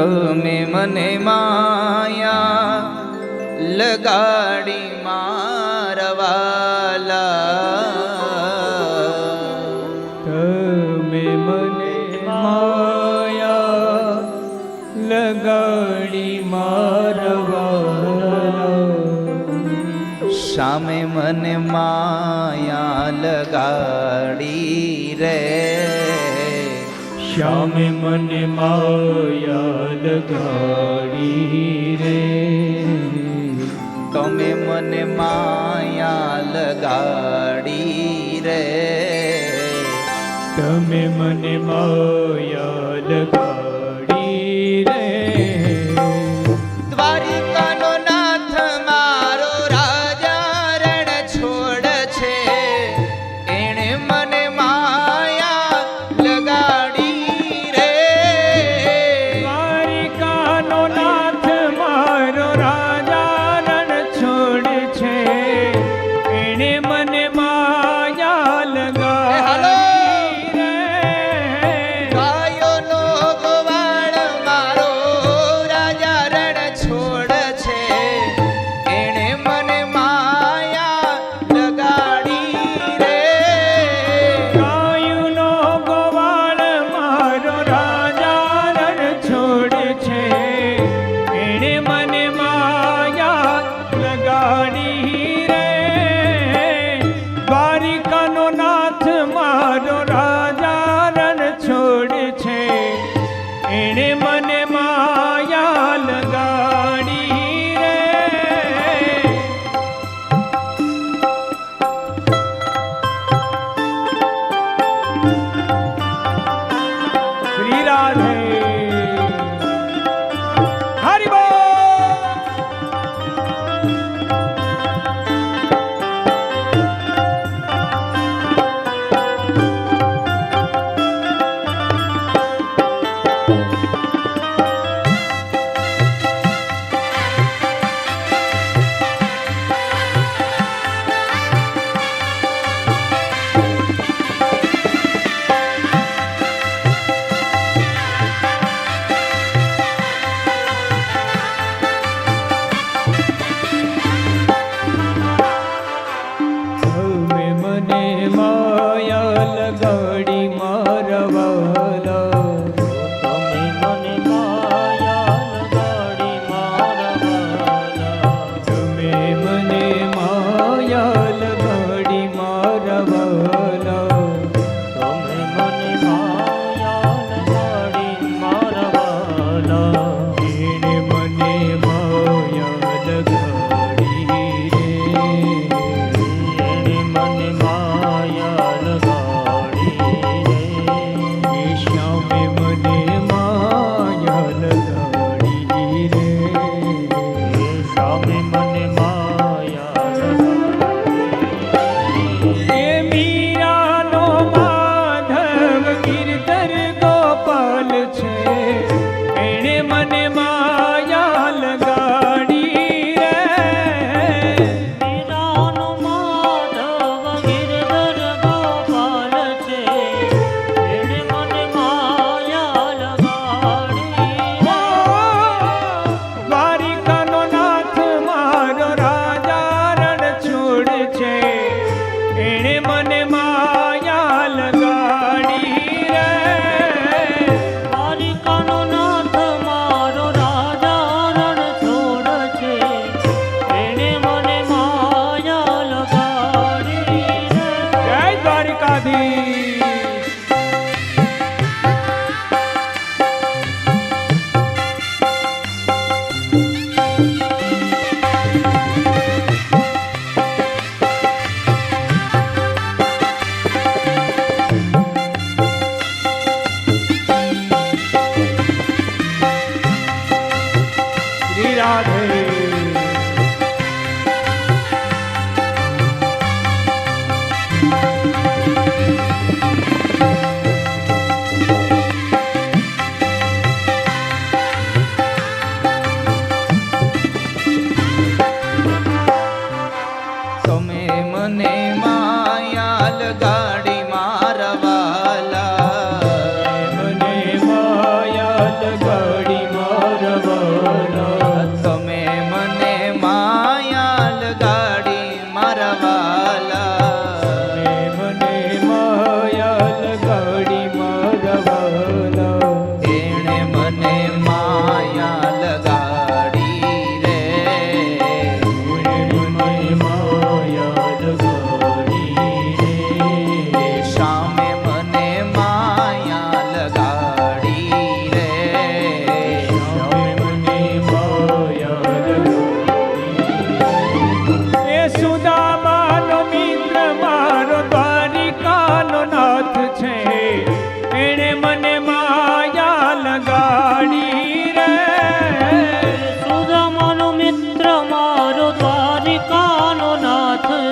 તમે મને માયા લગાડી મારવાલા. તમે મને માયા લગાડી મારવાલા. સામે મને માયા લગાડી રે. શ્યામે મને માયા લગાડી રે. તમે મને માયા લગાડી રે. તમે મને માયા લગાડી રે. દ્વારિકાનો નાથ મારો રાજા રણ છોડ છે. મને માયા લગાડી મારવા राधे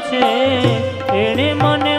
છે એણે મને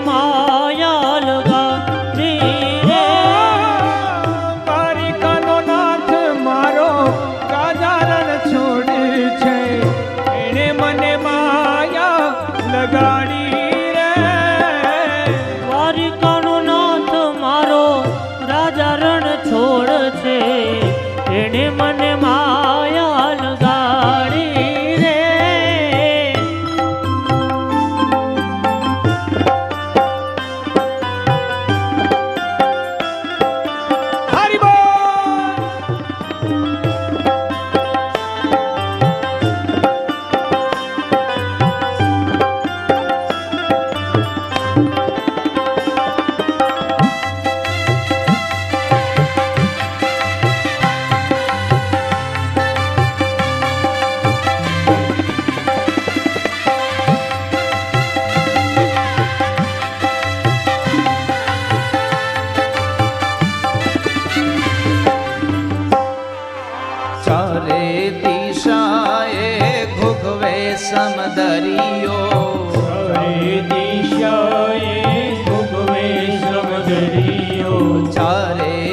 हरे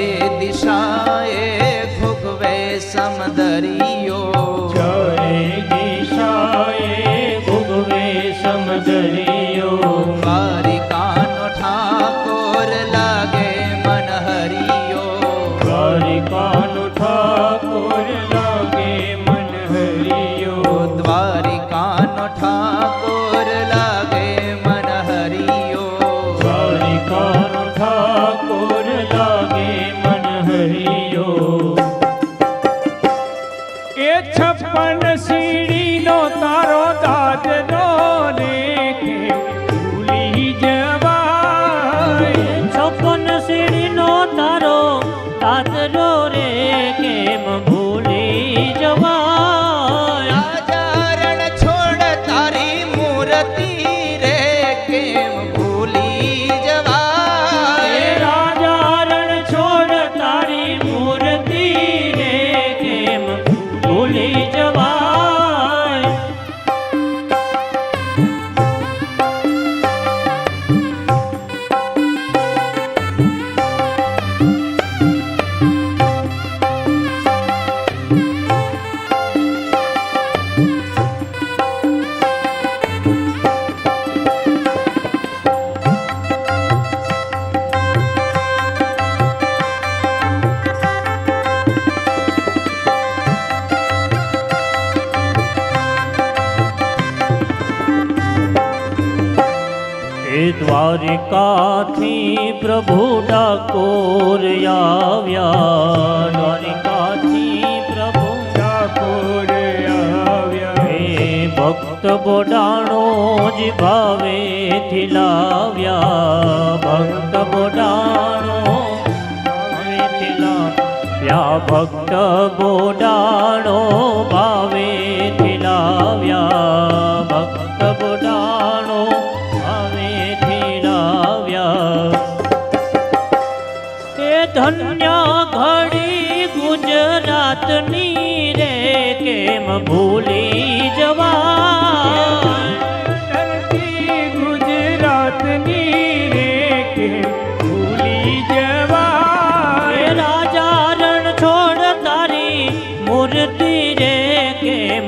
ती ભક્ત બોડાણો જ ભાવેથી લાવ્યા. ભક્ત બોડાણો ભાવેથી લાવ્યા. ભક્ત બોડાણો ભાવેથી લાવ્યા. ભક્ત બોડાણો ભાવેથી લાવ્યા. તે ધન્ય ઘડી ગુજરાતની રે, કેમ ભૂલી જવા?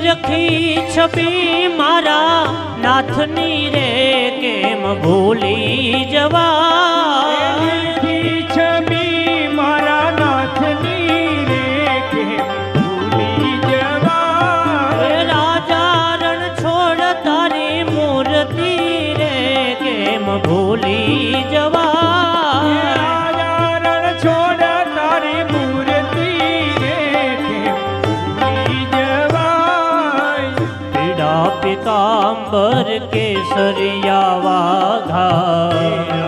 રખી છપી મારા નાથની રે કેમ ભૂલી જવા? પીતાંબર કેસરિયા વાઘા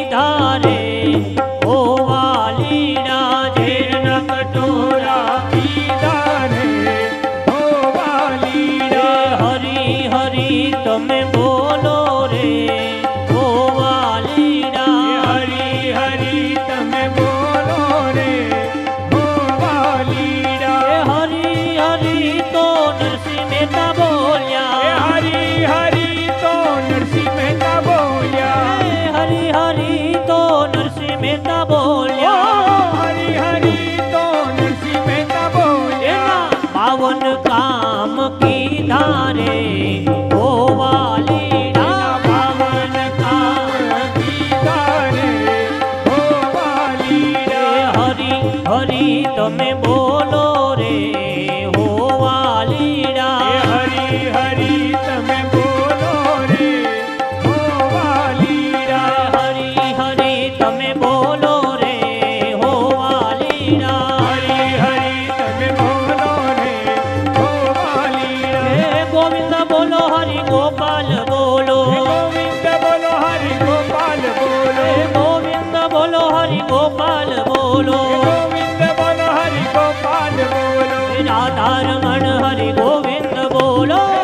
રાધા રમણ હરિ ગોવિંદ બોલો.